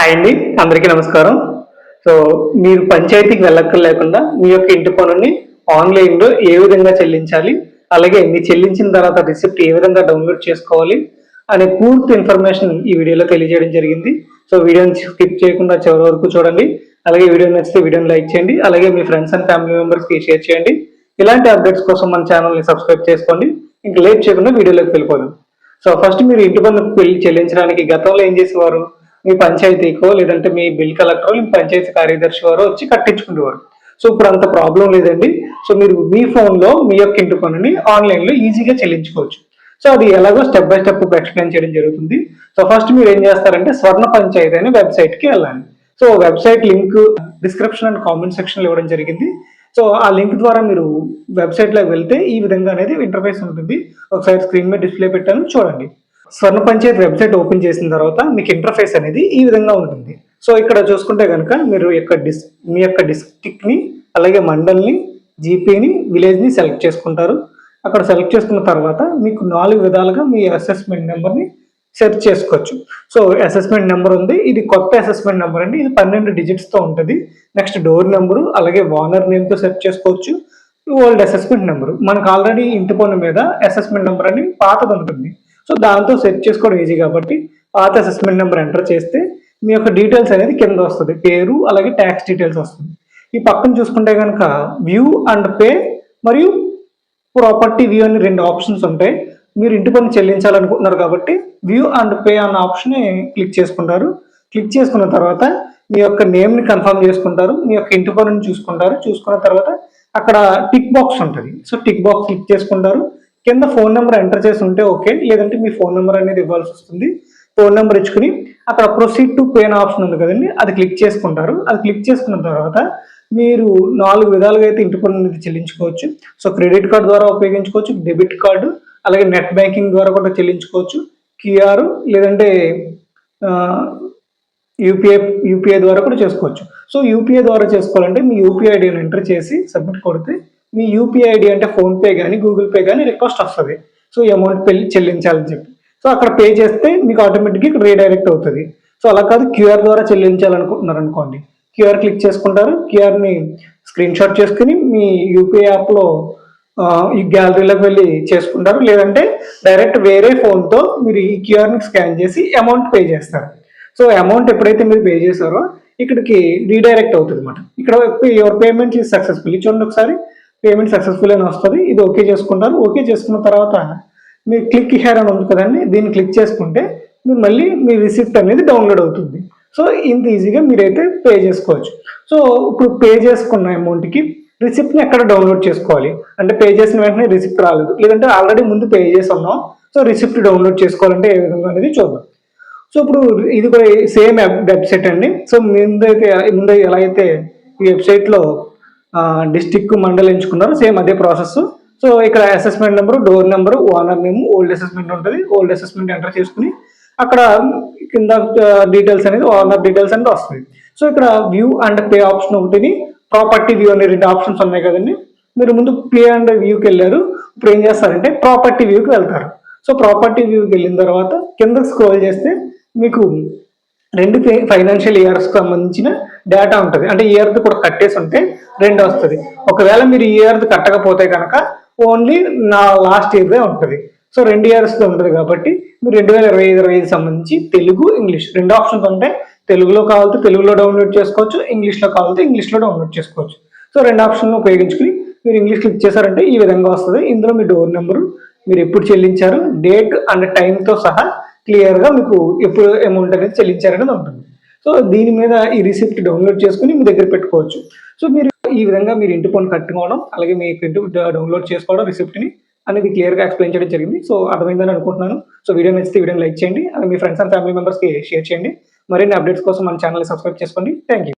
Hi అండి. అందరికీ నమస్కారం. సో మీరు పంచాయతీకి వెళ్ళక్కర్ లేకుండా మీ యొక్క ఇంటి పనుని ఆన్లైన్లో ఏ విధంగా చెల్లించాలి అలాగే మీ చెల్లించిన తర్వాత రిసిప్ట్ ఏ విధంగా డౌన్లోడ్ చేసుకోవాలి అనే పూర్తి ఇన్ఫర్మేషన్ ఈ వీడియోలో తెలియజేయడం జరిగింది. సో వీడియోని స్కిప్ చేయకుండా చివరి వరకు చూడండి. అలాగే వీడియో నచ్చితే వీడియోని లైక్ చేయండి. అలాగే మీ ఫ్రెండ్స్ అండ్ ఫ్యామిలీ మెంబర్స్కి షేర్ చేయండి. ఇలాంటి అప్డేట్స్ కోసం మన ఛానల్ని సబ్స్క్రైబ్ చేసుకోండి. ఇంకా లేట్ చేయకుండా వీడియోలోకి వెళ్ళిపోదాం. సో ఫస్ట్ మీరు ఇంటి పనులకు వెళ్ళి చెల్లించడానికి గతంలో ఏం చేసేవారు? మీ పంచాయతీకో లేదంటే మీ బిల్ కలెక్టర్ మీ పంచాయతీ కార్యదర్శి వారు వచ్చి కట్టించుకునేవారు సో ఇప్పుడు అంత ప్రాబ్లం లేదండి. సో మీరు మీ ఫోన్లో మీ యొక్క ఇంటి పనుని ఆన్లైన్లో ఈజీగా చెల్లించుకోవచ్చు. సో అది ఎలాగో స్టెప్ బై స్టెప్ ఎక్స్ప్లెయిన్ చేయడం జరుగుతుంది. సో ఫస్ట్ మీరు ఏం చేస్తారంటే స్వర్ణ పంచాయతీ అనే వెబ్సైట్కి వెళ్ళాలి. So website link description and comment section ఇవ్వడం జరిగింది. సో ఆ లింక్ ద్వారా మీరు వెబ్సైట్లోకి వెళ్తే ఈ విధంగా అనేది ఇంటర్ఫేస్ ఉంటుంది. ఒకసారి స్క్రీన్ మీద డిస్ప్లే పెట్టాను చూడండి. స్వర్ణ పంచాయత్ వెబ్సైట్ ఓపెన్ చేసిన తర్వాత మీకు ఇంటర్ఫేస్ అనేది ఈ విధంగా ఉంటుంది. సో ఇక్కడ చూసుకుంటే కనుక మీరు యొక్క డిస్ మీ యొక్క డిస్టిక్ని అలాగే మండల్ని జీపీని విలేజ్ని సెలెక్ట్ చేసుకుంటారు. అక్కడ సెలెక్ట్ చేసుకున్న తర్వాత మీకు నాలుగు విధాలుగా మీ అసెస్మెంట్ నెంబర్ని సెర్చ్ చేసుకోవచ్చు. సో అసెస్మెంట్ నెంబర్ ఉంది. ఇది కొత్త అసెస్మెంట్ నెంబర్ అండి. ఇది పన్నెండు డిజిట్స్తో ఉంటుంది. నెక్స్ట్ డోర్ నెంబరు అలాగే ఓనర్ నేమ్తో సెర్చ్ చేసుకోవచ్చు. Old assessment number. మనకు ఆల్రెడీ ఇంటి పన్ను మీద అసెస్మెంట్ నెంబర్ అని పాతది ఉంటుంది. సో దాంతో సెట్ చేసుకోవడం ఈజీ కాబట్టి పాత అసెస్మెంట్ నెంబర్ ఎంటర్ చేస్తే మీ యొక్క డీటెయిల్స్ అనేది కింద వస్తుంది. పేరు అలాగే ట్యాక్స్ డీటెయిల్స్ వస్తుంది. ఈ పక్కన చూసుకుంటే కనుక వ్యూ అండ్ పే మరియు ప్రాపర్టీ వ్యూ అని రెండు ఆప్షన్స్ ఉంటాయి. మీరు ఇంటి పన్ను చెల్లించాలనుకుంటున్నారు కాబట్టి వ్యూ అండ్ పే అన్న ఆప్షన్ని క్లిక్ చేసుకుంటారు. క్లిక్ చేసుకున్న తర్వాత మీ యొక్క నేమ్ని కన్ఫర్మ్ చేసుకుంటారు. మీ యొక్క ఇంటి పనుని చూసుకుంటారు. చూసుకున్న తర్వాత అక్కడ టిక్ బాక్స్ ఉంటుంది. సో టిక్ బాక్స్ క్లిక్ చేసుకుంటారు. కింద ఫోన్ నెంబర్ ఎంటర్ చేసి ఉంటే ఓకే. లేదంటే మీ ఫోన్ నెంబర్ అనేది ఇవ్వాల్సి వస్తుంది. ఫోన్ నెంబర్ ఇచ్చుకుని అక్కడ ప్రొసీడ్ టు పేన్ ఆప్షన్ ఉంది కదండి అది క్లిక్ చేసుకుంటారు. అది క్లిక్ చేసుకున్న తర్వాత మీరు నాలుగు విధాలుగా అయితే ఇంటి పన్ను అనేది చెల్లించుకోవచ్చు. సో క్రెడిట్ కార్డ్ ద్వారా ఉపయోగించుకోవచ్చు డెబిట్ కార్డు అలాగే నెట్ బ్యాంకింగ్ ద్వారా కూడా చెల్లించుకోవచ్చు. క్యూఆర్ లేదంటే యూపీఐ యూపీఐ ద్వారా కూడా చేసుకోవచ్చు. సో యూపీఐ ద్వారా చేసుకోవాలంటే మీ యూపీఐ ఐడిని ఎంటర్ చేసి సబ్మిట్ కొడితే మీ యూపీఐ ఐడి అంటే ఫోన్పే కానీ గూగుల్ పే కానీ రిక్వెస్ట్ వస్తుంది. సో ఈ అమౌంట్ చెల్లించాలని చెప్పి. సో అక్కడ పే చేస్తే మీకు ఆటోమేటిక్గా రీడైరెక్ట్ అవుతుంది. సో అలా కాదు క్యూఆర్ ద్వారా చెల్లించాలనుకుంటున్నారు అనుకోండి క్యూఆర్ క్లిక్ చేసుకుంటారు. క్యూఆర్ని స్క్రీన్ షాట్ చేసుకుని మీ యూపీఐ యాప్లో ఈ గ్యాలరీలోకి వెళ్ళి చేసుకుంటారు. లేదంటే డైరెక్ట్ వేరే ఫోన్తో మీరు ఈ క్యూఆర్ని స్కాన్ చేసి అమౌంట్ పే చేస్తారు. సో అమౌంట్ ఎప్పుడైతే మీరు పే చేశారో ఇక్కడికి రీడైరెక్ట్ అవుతుంది అనమాట ఇక్కడ యువర్ పేమెంట్ ఈజ్ సక్సెస్ఫుల్ చూడండి ఒకసారి. పేమెంట్ సక్సెస్ఫుల్ అని వస్తుంది. ఇది ఓకే చేసుకుంటారు. ఓకే చేసుకున్న తర్వాత మీరు క్లిక్ హియర్ అని ఉంది కదండి దీన్ని క్లిక్ చేసుకుంటే మీరు మళ్ళీ మీ రిసిప్ట్ అనేది డౌన్లోడ్ అవుతుంది. సో ఇంత ఈజీగా మీరైతే పే చేసుకోవచ్చు. సో ఇప్పుడు పే చేసుకున్న అమౌంట్కి రిసిప్ట్ని ఎక్కడ డౌన్లోడ్ చేసుకోవాలి? అంటే పే చేసిన వెంటనే రిసిప్ట్ రాలేదు. లేదంటే ఆల్రెడీ ముందు పే చేసి ఉన్నాం. సో రిసిప్ట్ డౌన్లోడ్ చేసుకోవాలంటే ఏ విధంగా అనేది చూద్దాం. సో ఇప్పుడు ఇది కూడా సేమ్ వెబ్సైట్ అండి. సో ముందైతే ముందు ఎలా అయితే ఈ వెబ్సైట్లో డిస్టిక్ మండల్ ఎంచుకున్నారు సేమ్ అదే ప్రాసెస్ సో ఇక్కడ assessment number door number owner name old assessment ఉంటుంది. ఓల్డ్ అసెస్మెంట్ ఎంటర్ చేసుకుని అక్కడ కింద డీటెయిల్స్ అనేది ఓనర్ డీటెయిల్స్ అనేది వస్తుంది. సో ఇక్కడ వ్యూ అండ్ పే ఆప్షన్ ఒకటిని ప్రాపర్టీ వ్యూ అనే రెండు ఆప్షన్స్ ఉన్నాయి కదండి. మీరు ముందు పే అండ్ వ్యూకి వెళ్ళారు. ఇప్పుడు ఏం చేస్తారంటే ప్రాపర్టీ వ్యూకి వెళ్తారు. సో ప్రాపర్టీ వ్యూకి వెళ్ళిన తర్వాత కింద స్క్రోల్ చేస్తే మీకు రెండు ఫైనాన్షియల్ ఇయర్స్ సంబంధించిన డేటా ఉంటుంది. అంటే ఇయర్ కూడా కట్టేసి ఉంటే రెండు వస్తుంది. ఒకవేళ మీరు ఈ ఇయర్ కట్టకపోతే కనుక ఓన్లీ నా లాస్ట్ ఇయర్దే ఉంటుంది. సో రెండు ఇయర్స్ ఉంటుంది కాబట్టి మీరు రెండు వేల ఇరవై ఇరవై ఐదు సంబంధించి తెలుగు ఇంగ్లీష్ రెండు ఆప్షన్స్ ఉంటాయి తెలుగులో కావాలంటే తెలుగులో డౌన్లోడ్ చేసుకోవచ్చు ఇంగ్లీష్లో కావాలంటే ఇంగ్లీష్లో డౌన్లోడ్ చేసుకోవచ్చు. సో రెండు ఆప్షన్లు ఉపయోగించుకుని మీరు ఇంగ్లీష్ క్లిక్ చేశారంటే ఈ విధంగా వస్తుంది. ఇందులో మీ డోర్ నెంబరు మీరు ఎప్పుడు చెల్లించారు డేట్ అండ్ టైంతో సహా క్లియర్గా మీకు ఎప్పుడు అమౌంట్ అనేది చెల్లించారనేది ఉంటుంది. సో దీని మీద ఈ రిసిప్ట్ డౌన్లోడ్ చేసుకుని మీ దగ్గర పెట్టుకోవచ్చు. సో మీరు ఈ విధంగా మీరు ఇంటి పన్ను కట్టుకోవడం అలాగే మీ ఇంటి డౌన్లోడ్ చేసుకోవడం రిసిప్ట్ని అనేది క్లియర్గా ఎక్స్ప్లెయిన్ చేయడం జరిగింది. సో అర్థమైందని అనుకుంటున్నాను. సో వీడియో నచ్చితే వీడియోని లైక్ చేయండి. అలాగే మీ ఫ్రెండ్స్ అండ్ ఫ్యామిలీ మెంబర్స్కి షేర్ చేయండి. మరిన్ని అప్డేట్స్ కోసం మన ఛానల్ని సబ్స్క్రైబ్ చేసుకోండి. Thank you